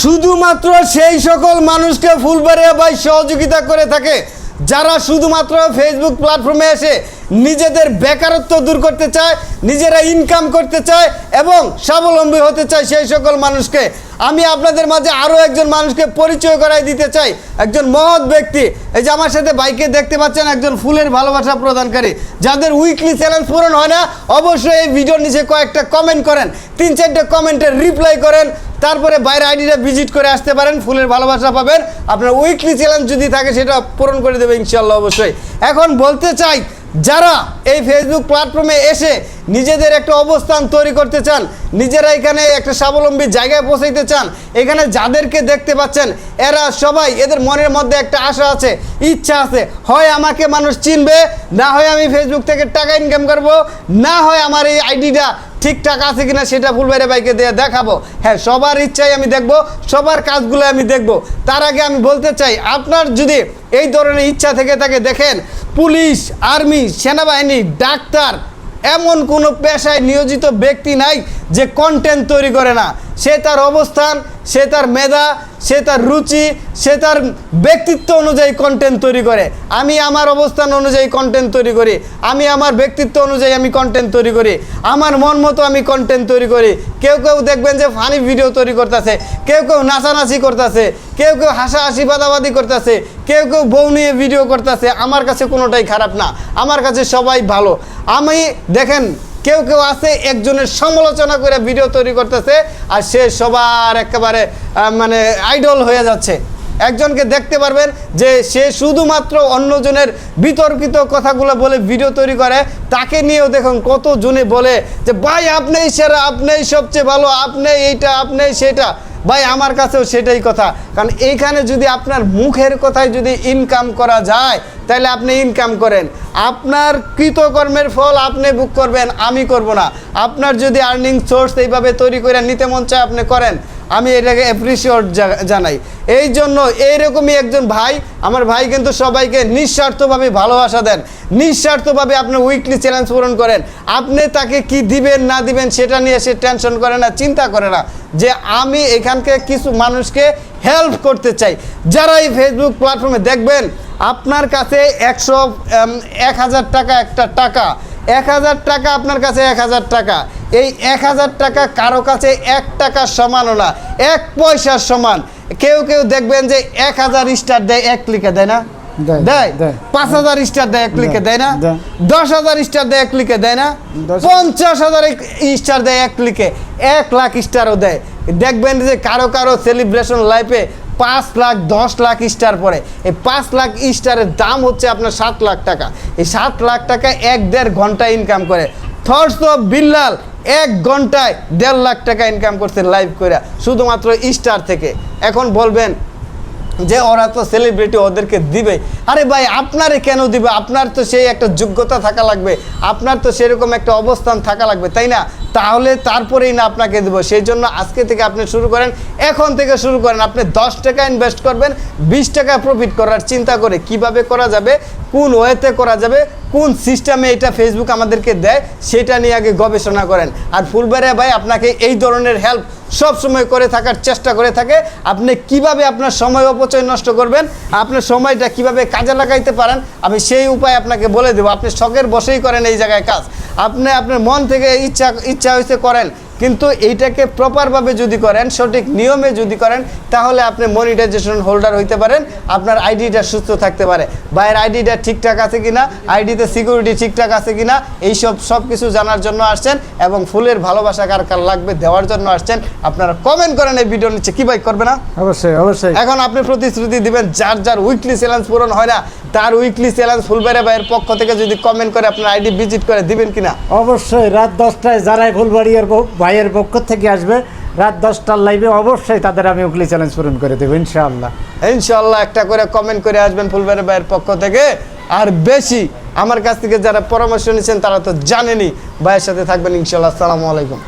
শুধুমাত্র সেই সকল মানুষকে ফুলবাড়িয়া ভাই সহযোগিতা করে থাকে, যারা শুধুমাত্র ফেসবুক প্ল্যাটফর্মে এসে নিজেদের বেকারত্ব দূর করতে চায়, নিজেরা ইনকাম করতে চায় এবং স্বাবলম্বী হতে চায় সেই সকল মানুষকে। আমি আপনাদের মাঝে আরও একজন মানুষকে পরিচয় করাই দিতে চাই, একজন মহৎ ব্যক্তি। এই যে আমার সাথে বাইকে দেখতে পাচ্ছেন একজন ফুলের ভালোবাসা প্রদানকারী, যাদের উইকলি চ্যালেঞ্জ পূরণ হয় না, অবশ্যই এই ভিডিওর নিচে কয়েকটা কমেন্ট করেন তিন চারটে কমেন্টের রিপ্লাই করেন তারপরে বাইরে আইডিটা ভিজিট করে আসতে পারেন, ফুলের ভালোবাসা পাবেন। আপনার উইকলি চ্যালেঞ্জ যদি থাকে, সেটা পূরণ করে দেবে ইনশাল্লাহ অবশ্যই। এখন বলতে চাই, যারা এই ফেসবুক প্ল্যাটফর্মে এসে নিজেদের একটা অবস্থান তৈরি করতে চান, নিজেরা এখানে একটা স্বাবলম্বী জায়গায় পৌঁছাইতে চান, এখানে যাদেরকে দেখতে পাচ্ছেন, এরা সবাই এদের মনের মধ্যে একটা আশা আছে, ইচ্ছা আছে, হয় আমাকে মানুষ চিনবে, না হয় আমি ফেসবুক থেকে টাকা ইনকাম করব, না হয় আমার এই আইডিটা ঠিকঠাক আছে কিনা সেটা ফুলবাইরে ভাইকে দিয়ে দেখাবো। হ্যাঁ সবার ইচ্ছাই আমি দেখব, সবার কাজগুলো আমি দেখব। তার আগে আমি বলতে চাই, আপনার যদি এই ধরনের ইচ্ছা থেকে থাকে, দেখেন, পুলিশ, আর্মি, সেনাবাহিনী, ডাক্তার, এমন কোনো পেশায় নিয়োজিত ব্যক্তি নাই যে কন্টেন্ট তৈরি করে না। সে তার অবস্থান, সে তার মেধা সে তার রুচি, সে তার ব্যক্তিত্ব অনুযায়ী কন্টেন্ট তৈরি করে। আমি আমার অবস্থান অনুযায়ী কন্টেন্ট তৈরি করি। আমি আমার ব্যক্তিত্ব অনুযায়ী আমি কন্টেন্ট তৈরি করি। আমার মন মতো আমি কন্টেন্ট তৈরি করি। কেউ কেউ দেখবেন যে ফানি ভিডিও তৈরি করতেছে। কেউ কেউ নাচানাচি করতেছে। কেউ কেউ হাসাহাসি, বাদাবাদি করতেছে। কেউ কেউ বউ নিয়ে ভিডিও করতেছে। আমার কাছে কোনোটাই খারাপ না। আমার কাছে সবাই ভালো। আমি, দেখেন কেউ কেউ আছে, একজনের সমালোচনা করে ভিডিও তৈরি করতেছে, আর সে সবার একেবারে মানে আইডল হয়ে যাচ্ছে। একজনকে দেখতে পারবেন যে সে শুধুমাত্র অন্যজনের বিতর্কিত কথাগুলো বলে ভিডিও তৈরি করে। তাকে নিয়েও দেখুন কত জনে বলে যে, ভাই আপনি সেরা আপনি সবচেয়ে ভালো আপনি এইটা আপনি সেটা। ভাই, আমার কাছেও সেটাই কথা। কারণ এইখানে যদি আপনার মুখের কথায় যদি ইনকাম করা যায়, তাহলে আপনি ইনকাম করেন। আপনার কৃতকর্মের ফল আপনি বুক করবেন, আমি করব না। আপনার যদি আর্নিং সোর্স এইভাবে তৈরি করে নিতে মন চায়, আপনি করেন। আমি এটাকে অ্যাপ্রিসিয়েট জানাই। এই জন্য এইরকমই একজন ভাই, আমার ভাই কিন্তু সবাইকে নিঃস্বার্থভাবে ভালোবাসা দেন, নিঃস্বার্থভাবে আপনি উইকলি চ্যালেঞ্জ পূরণ করেন। আপনি তাকে কি দিবেন, না দিবেন, সেটা নিয়ে সে টেনশন করে না, চিন্তা করে না যে আমি এখানকে কিছু মানুষকে হেল্প করতে চাই। যারা এই ফেসবুক প্ল্যাটফর্মে দেখবেন, আপনার কাছে একশো এক হাজার টাকা একটা টাকা এক হাজার টাকা আপনার কাছে এক হাজার টাকা। এই এক হাজার টাকা কারও কাছে এক টাকার সমানও না এক পয়সার সমান। কেউ কেউ দেখবেন যে এক হাজার স্টার দেয় এক ক্লিকে দেয় না? দেয়। পাঁচ হাজার স্টার দেয় এক ক্লিকে দেয় না? দশ হাজার স্টার দেয় এক ক্লিকে দেয় না? পঞ্চাশ হাজার স্টার দেয় এক ক্লিকে। এক লাখ স্টারও দেয়। দেখবেন যে কারও কারও সেলিব্রেশন লাইফে পাঁচ লাখ, দশ লাখ স্টার পরে এই পাঁচ লাখ স্টারের দাম হচ্ছে আপনার সাত লাখ টাকা। এই সাত লাখ টাকা এক দেড় ঘণ্টা ইনকাম করে। থর্স অফ বিল্লাল এক ঘন্টায় দেড় লাখ টাকা ইনকাম করছে লাইভ করে শুধুমাত্র স্টার থেকে। এখন বলবেন যে ওরা তো সেলিব্রিটি ওদেরকে দিবে। আরে ভাই, আপনারে কেন দিবে? আপনার তো সেই একটা যোগ্যতা থাকা লাগবে। আপনার তো সেরকম একটা অবস্থান থাকা লাগবে, তাই না? তাহলে তারপরেই না আপনাকে দেবো। সেই জন্য আজকে থেকে আপনি শুরু করেন। এখন থেকে শুরু করেন। আপনি দশ টাকা ইনভেস্ট করবেন, বিশ টাকা প্রফিট করার চিন্তা করে কীভাবে করা যাবে, কোন ওয়েতে করা যাবে, কোন সিস্টেমে এটা ফেসবুক আমাদেরকে দেয়, সেটা নিয়ে আগে গবেষণা করেন। আর ফুলবাড়িয়া ভাই আপনাকে এই ধরনের হেল্প সব সময় করে থাকার চেষ্টা করে থাকে। আপনি কীভাবে আপনার সময় অপচয় নষ্ট করবেন, আপনার সময়টা কীভাবে কাজে লাগাইতে পারেন, আমি সেই উপায় আপনাকে বলে দেবো। আপনি শখের বসেই করেন এই জায়গায় কাজ। আপনি আপনার মন থেকে ইচ্ছা ইচ্ছা হয়েছে করেন। কিন্তু এইটাকে প্রপারভাবে যদি করেন সঠিক নিয়মে যদি করেন তাহলে আপনি মনিটাইজেশন হোল্ডার হইতে পারেন আপনার আইডিটা সুস্থ থাকতে পারে। বাইরের আইডিটা ঠিকঠাক আছে কিনা আইডিতে সিকিউরিটি ঠিকঠাক আছে কিনা এইসব সব কিছু জানার জন্য আসছেন এবং ফুলের ভালোবাসা কার কার লাগবে দেওয়ার জন্য আসছেন। আপনারা কমেন্ট করেন এই ভিডিও নিচে কি ভাই করবে না? অবশ্যই অবশ্যই। এখন আপনি প্রতিশ্রুতি দিবেন যার যার উইকলি চ্যালেঞ্জ পূরণ হয় না তার উইকলি চ্যালেঞ্জ ফুলবেড়ে ভাইয়ের পক্ষ থেকে যদি কমেন্ট করে আপনার আইডি ভিজিট করে দিবেন কিনা? অবশ্যই রাত দশটায় যারাই ফুলবাড়িয়ার ভাইয়ের পক্ষ থেকে আসবে। রাত দশটার লাইভে অবশ্যই তাদের আমি উকলি চ্যালেঞ্জ পূরণ করে দেবো, ইনশাআল্লাহ। ইনশাআল্লাহ একটা করে কমেন্ট করে আসবেন ফুলবাড়ি ভাইয়ের পক্ষ থেকে। আর বেশি, আমার কাছ থেকে যারা পরামর্শ নিয়েছেন তারা তো জানেনি ভাইয়ের সাথে থাকবেন ইনশাআল্লাহ। আসসালামু আলাইকুম।